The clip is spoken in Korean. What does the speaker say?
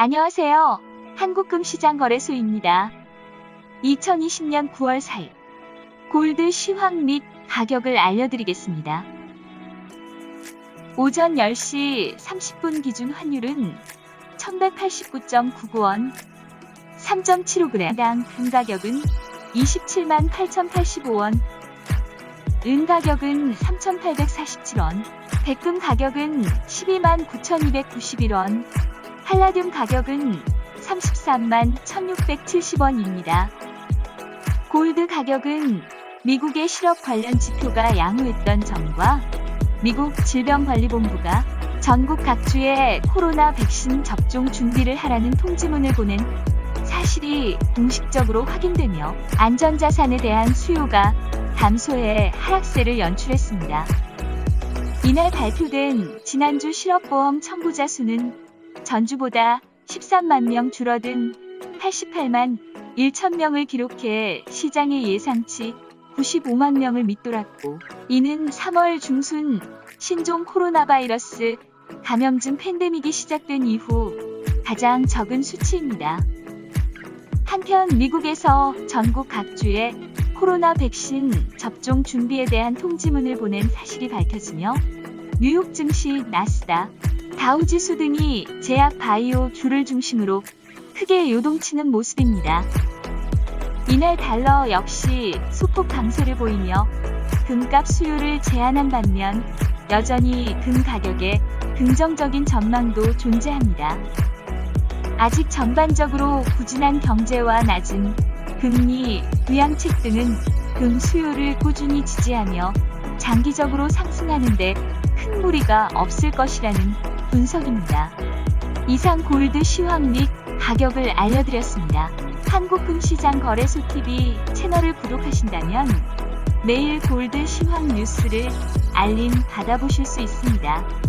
안녕하세요. 한국금시장거래소입니다. 2020년 9월 4일 골드 시황 및 가격을 알려드리겠습니다. 오전 10시 30분 기준 환율은 1189.99원, 3.75g당 금 가격은 27만 8,085원, 은 가격은 3,847원, 백금 가격은 12만 9,291원, 팔라듐 가격은 33만 1670원입니다. 골드 가격은 미국의 실업 관련 지표가 양호했던 점과 미국 질병관리본부가 전국 각주에 코로나 백신 접종 준비를 하라는 통지문을 보낸 사실이 공식적으로 확인되며 안전자산에 대한 수요가 감소해 하락세를 연출했습니다. 이날 발표된 지난주 실업보험 청구자 수는 전주보다 13만 명 줄어든 88만 1천 명을 기록해 시장의 예상치 95만 명을 밑돌았고 이는 3월 중순 신종 코로나 바이러스 감염증 팬데믹이 시작된 이후 가장 적은 수치입니다. 한편 미국에서 전국 각주에 코로나 백신 접종 준비에 대한 통지문을 보낸 사실이 밝혀지며 뉴욕 증시 나스닥 다우지수 등이 제약 바이오 주를 중심으로 크게 요동치는 모습입니다. 이날 달러 역시 소폭 강세를 보이며 금값 수요를 제한한 반면 여전히 금 가격에 긍정적인 전망도 존재합니다. 아직 전반적으로 부진한 경제와 낮은 금리, 부양책 등은 금 수요를 꾸준히 지지하며 장기적으로 상승하는데 큰 무리가 없을 것이라는 분석입니다. 이상 골드 시황 및 가격을 알려드렸습니다. 한국금시장 거래소 TV 채널을 구독하신다면 매일 골드 시황 뉴스를 알림 받아보실 수 있습니다.